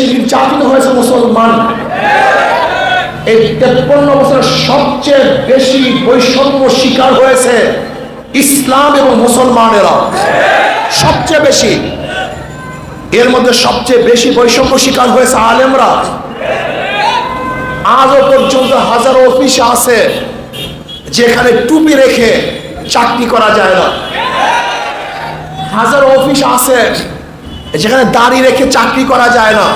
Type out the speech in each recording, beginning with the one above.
বেশি নির্যাতিত হয়েছে মুসলমান। এই তেপ্পন্ন বছরের সবচেয়ে বেশি বৈষম্য শিকার হয়েছে ইসলাম এবং মুসলমানেরা। সবচেয়ে বেশি। এর মধ্যে সবচেয়ে বেশি বৈষম্য শিকার হয়েছে আলেমরা। আজও পর্যন্ত হাজারো অফিস আছে যেখানে টুপি রেখে চাকরি করা যায় না। হাজারো অফিস আছে যেখানে দাড়ি রেখে চাকরি করা যায় না।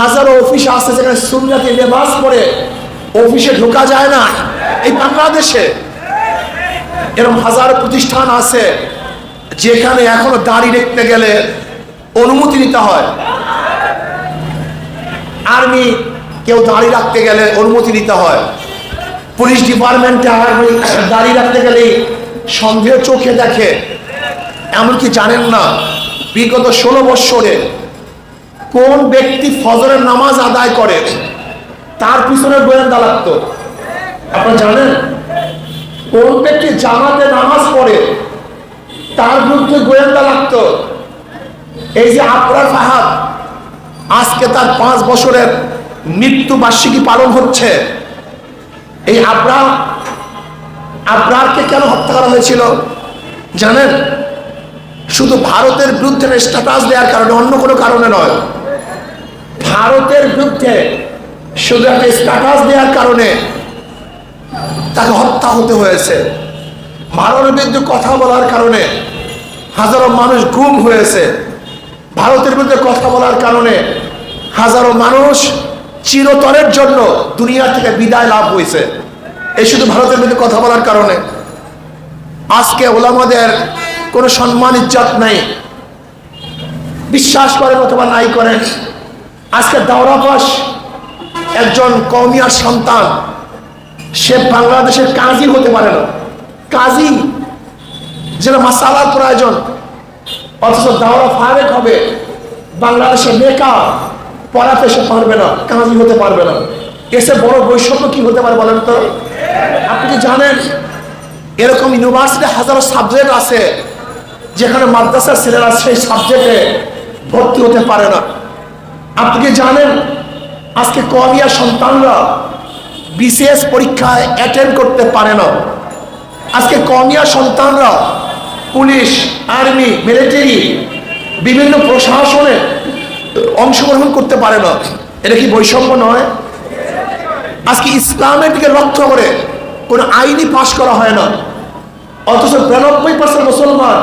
হাজারো অফিস আছে যেখানে সুন্নাতি লেবাস পরে অফিসে ঢোকা যায় না। এই বাংলাদেশে এরকম হাজারো প্রতিষ্ঠান আছে যেখানে এখনও দাড়ি রাখতে গেলে অনুমতি নিতে হয়। আর্মি কেউ দাড়ি রাখতে গেলে অনুমতি নিতে হয়। পুলিশ ডিপার্টমেন্টে আর্মি দাড়ি রাখতে গেলেই সন্দেহ চোখে দেখে। এমনকি জানেন না বিগত ষোলো বৎসরে কোন ব্যক্তি ফজরের নামাজ আদায় করে, তার পিছনে গোয়েন্দা লাগতো। আপনারা জানেন? কোন ব্যক্তি জামাতে নামাজ পড়ে, তার বিরুদ্ধে গোয়েন্দা লাগতো। এই যে আপনার ফাহাদ, আজকে তার পাঁচ বছরের মৃত্যু বার্ষিকী পালন হচ্ছে। এই আবরার আবরারকে কেন হত্যা করা হয়েছিল? জানেন? শুধু ভারতের বিরুদ্ধে স্ট্যাটাস দেওয়ার কারণে, অন্য কোনো কারণে নয়। ভারতের বিরুদ্ধে শুধু একটা স্ট্যাটাস দেওয়ার কারণে তাকে হত্যা হতে হয়েছে। ভারতের বিরুদ্ধে কথা বলার কারণে হাজারো মানুষ গুম হয়েছে। ভারতের বিরুদ্ধে কথা বলার কারণে হাজারো মানুষ চিরতরের জন্য দুনিয়া থেকে বিদায় লাভ হয়েছে। এই শুধু ভারতের বিরুদ্ধে কথা বলার কারণে। আজকে ওলামাদের কোনো সম্মান, ইজ্জত নাই। বিশ্বাস করেন অথবা নাই করেন, আজকে দাওরাপাস একজন কৌমিয়ার সন্তান, সে বাংলাদেশের কাজী হতে পারে না। কাজী, যেটা মাসালার প্রয়োজন, অথচ দাওরা ফারেক হবে বাংলাদেশে মেকা পড়াতে সে পারবে না, কাজী হতে পারবে না। এসে বড় বৈষম্য কি হতে পারে বলেন তো? আপনি জানেন? এরকম ইউনিভার্সিটি হাজারো সাবজেক্ট আছে যেখানে মাদ্রাসার ছেলেরা সেই সাবজেক্টে ভর্তি হতে পারে না। আপনি কি জানেন, আজকে কমিয়া সন্তানরা বিসিএস পরীক্ষায় অ্যাটেন্ড করতে পারে না। আজকে কমিয়া সন্তানরা পুলিশ, আর্মি মিলিটারি বিভিন্ন প্রশাসনে অংশগ্রহণ করতে পারে না। এটা কি বৈষম্য নয়? আজকে ইসলামের দিকে লক্ষ্য করে কোনো আইনই পাশ করা হয় না। অথচ বিরানব্বই পার্সেন্ট মুসলমান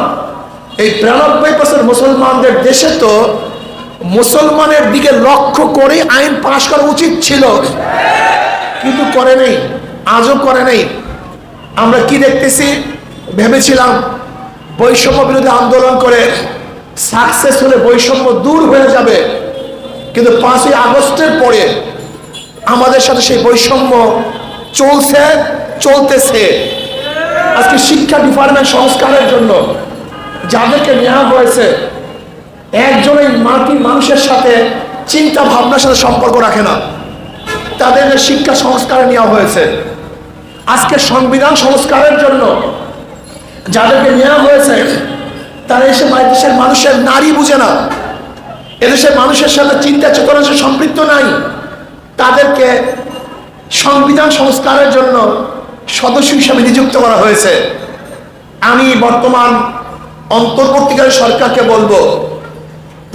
এই বিরানব্বই পার্সেন্ট মুসলমানদের দেশে তো মুসলমানের দিকে লক্ষ্য করে আইন পাশ করা উচিত ছিল। কিন্তু করে নেই, আজও করে নেই। আমরা কি দেখতেছি? ভেবেছিলাম বৈষম্য বিরোধী আন্দোলন করে সাকসেস হলে বৈষম্য দূর হয়ে যাবে। কিন্তু পাঁচই আগস্টের পরে আমাদের সাথে সেই বৈষম্য চলছে, চলতেছে। আজকে শিক্ষা ডিপার্টমেন্ট সংস্কারের জন্য যাদেরকে নেওয়া হয়েছে একজনই মাটি মানুষের সাথে চিন্তা ভাবনার সাথে সম্পর্ক রাখে না। তাদেরকে শিক্ষা সংস্কারে নেওয়া হয়েছে, আজকে সংবিধান সংস্কারের জন্য যাদেরকে নেওয়া হয়েছে, তারা এসে দেশের মানুষের নারী বুঝে না। এদেশের মানুষের সাথে চিন্তা চেতনার সাথে সম্পৃক্ত নাই। তাদেরকে সংবিধান সংস্কারের জন্য সদস্য হিসাবে নিযুক্ত করা হয়েছে। আমি বর্তমান অন্তর্বর্তীকালীন সরকারকে বলব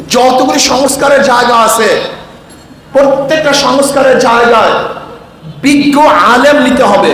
যতগুলি সংস্কারের জায়গা আছে প্রত্যেকটা সংস্কারের জায়গায় বিজ্ঞ আলেম নিতে হবে।